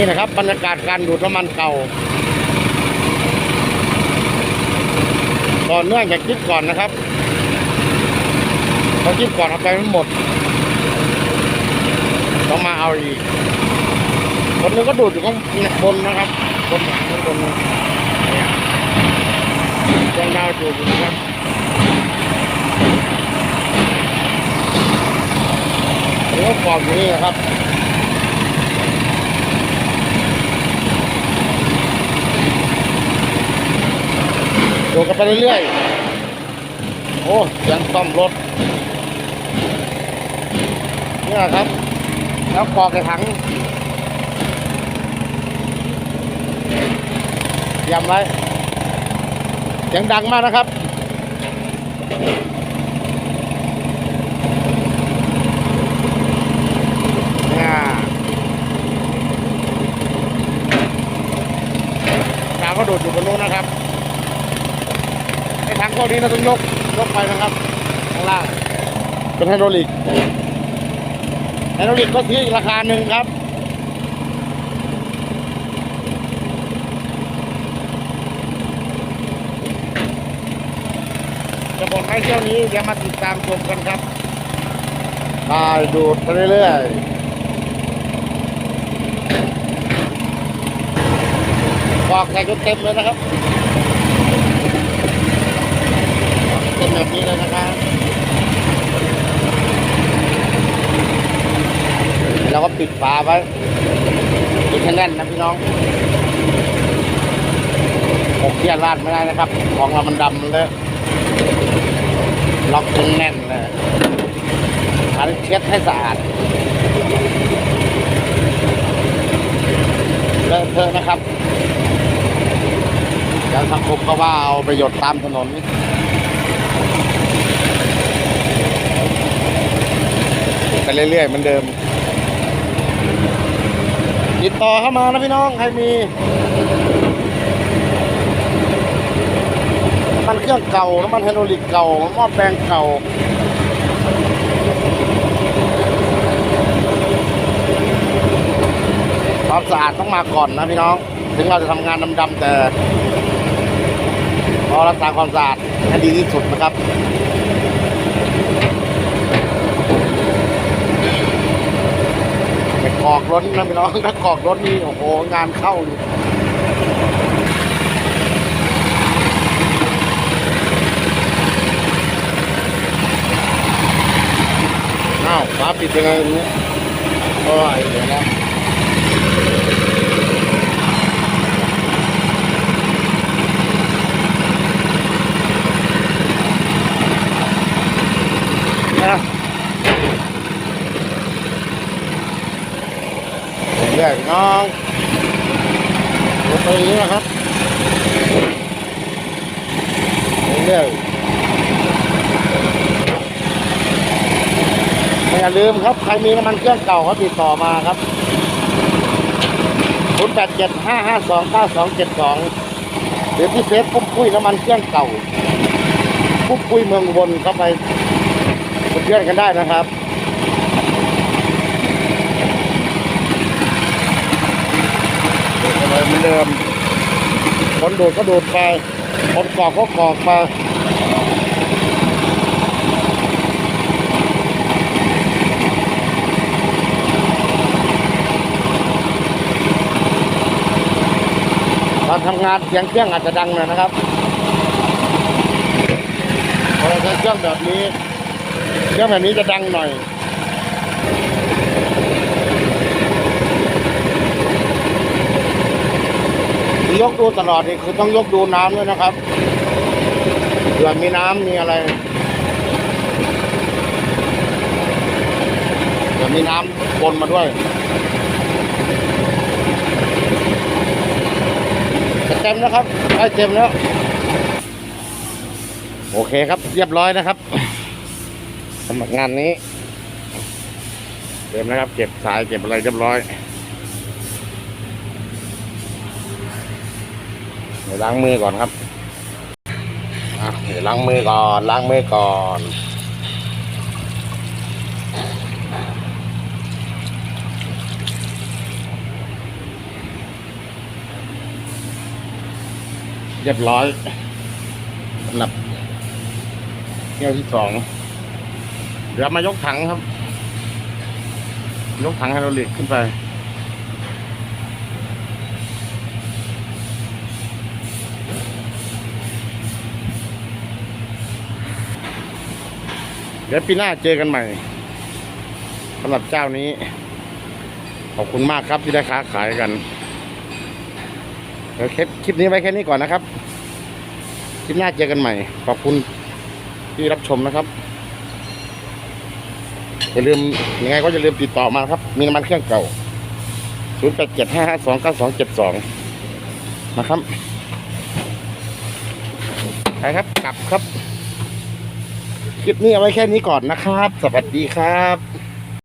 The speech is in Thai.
นี่นะครับบรรยากาศการดูดน้ำมันเก่าต่อนเนื่องจากคลิปก่อนนะครับพราะคลิปก่อนเอาไปไม่หมดต้องมาเอาอีกคนนึงก็ดูดอยู่ข้างบนนะครับบนหลังบนเนี่ยยังดาวดูดอยู่นะครับนี่ก็ฟอร์มอยู่นี่นะครับ ดูกันไปเรื่อยๆ โอ้เสียงซ่อมรถเนี่ยครับ แล้วกอกในถังยมไว้เสียงดังมากนะครับเนี่ยดาวก็โดดอยู่บนนู้นนะครับ ไอ้ถังพวกนี้เราต้องยกยกไปนะครับข้างล่างเป็นไฮดรอลิกไฮดรอลิกก็ซื้ออีกราคาหนึ่งครับจะบอกให้เที่ยวนี้เดี๋ยวมาติดตามชมกันครับไปดูดไปเรื่อยๆบอกใส่จนเต็มเลยนะครับ เป็นแบบนี้เลยนะครับแล้วก็ปิดฝาไว้ปิดแน่นนะพี่น้องหกเทียนราดไม่ได้นะครับ ของเรามันดำเลยล็อกจนแน่นเลยอันนี้เช็ดให้สะอาดเลอะเทอะนะครับเดี๋ยวสังคมก็ว่าเอาไปหยดตามถนน ไปเรื่อยๆเหมือนเดิม ติดต่อเข้ามานะพี่น้องใครมีมันเครื่องเก่าน้ำมันไฮดรอลิกเก่าหม้อแปลงเก่าความสะอาดต้องมาก่อนนะพี่น้อง ถึงเราจะทำงานดำๆแต่เรารักษาความสะอาดให้ดีที่สุดนะครับ ไปก อกรถนะพี่น้องถ้ากอกรถนี่โอ้โหงานเข้าอยู่อ้าวฟ้าปิดยังไงนี้โอ้ยเดี๋ยวนะนะ เรื่อยๆพี่น้องรถไปอย่างนี้นะครับเรื่อยๆอย่าลืมครับ ใครมีน้ำมันเครื่องเก่าเขาติดต่อมาครับ0 8 7 5 5 2 9 2 7 2หรือที่เฟซปุ๊บคุยน้ำมันเครื่องเก่าปุ๊บคุยเมืองบนเข้าไปเป็นเพื่อนกันได้นะครับ ดูดไป เลยเหมือนเดิมคนดูดก็ดูดไปคนกรอกก็กรอกไปตอนทำงานเสียงเครื่องอาจจะดังหน่อยนะครับพอเราใช้เครื่องแบบนี้ เครื่องแบบนี้จะดังหน่อย ยกดูตลอดนี่คือต้องยกดูน้ำด้วยนะครับเผื่อมีน้ำมีอะไรเผื่อมีน้ำปนมาด้วยจะเต็มแล้วครับใกล้เต็มแล้ว โอเคครับเรียบร้อยนะครับสำหรับงานนี้ เต็มนะครับ เก็บสายเก็บอะไรเรียบร้อย ดี๋ยวล้างมือก่อนครับเดี๋ยวล้างมือก่อนล้างมือก่อนเรียบร้อยสำหรับเที่ยวที่สองเดี๋ยวมายกถังครับ ยกถังไฮดรอลิกขึ้นไป เดี๋ยวปีหน้าเจอกันใหม่สำหรับเจ้านี้ ขอบคุณมากครับที่ได้ค้าขายกันเดี๋ยวคลิปคลิปนี้ไว้แค่นี้ก่อนนะครับ คลิปหน้าเจอกันใหม่ ขอบคุณที่รับชมนะครับอย่าลืมยังไงก็อย่าลืมติดต่อมาครับ มีน้ำมันเครื่องเก่า 0 8 7 5 5 2 9 2 7 2 นะครับไปครับ กลับครับ ลิปนี้เอาไว้แค่นี้ก่อนนะครับ สวัสดีครับ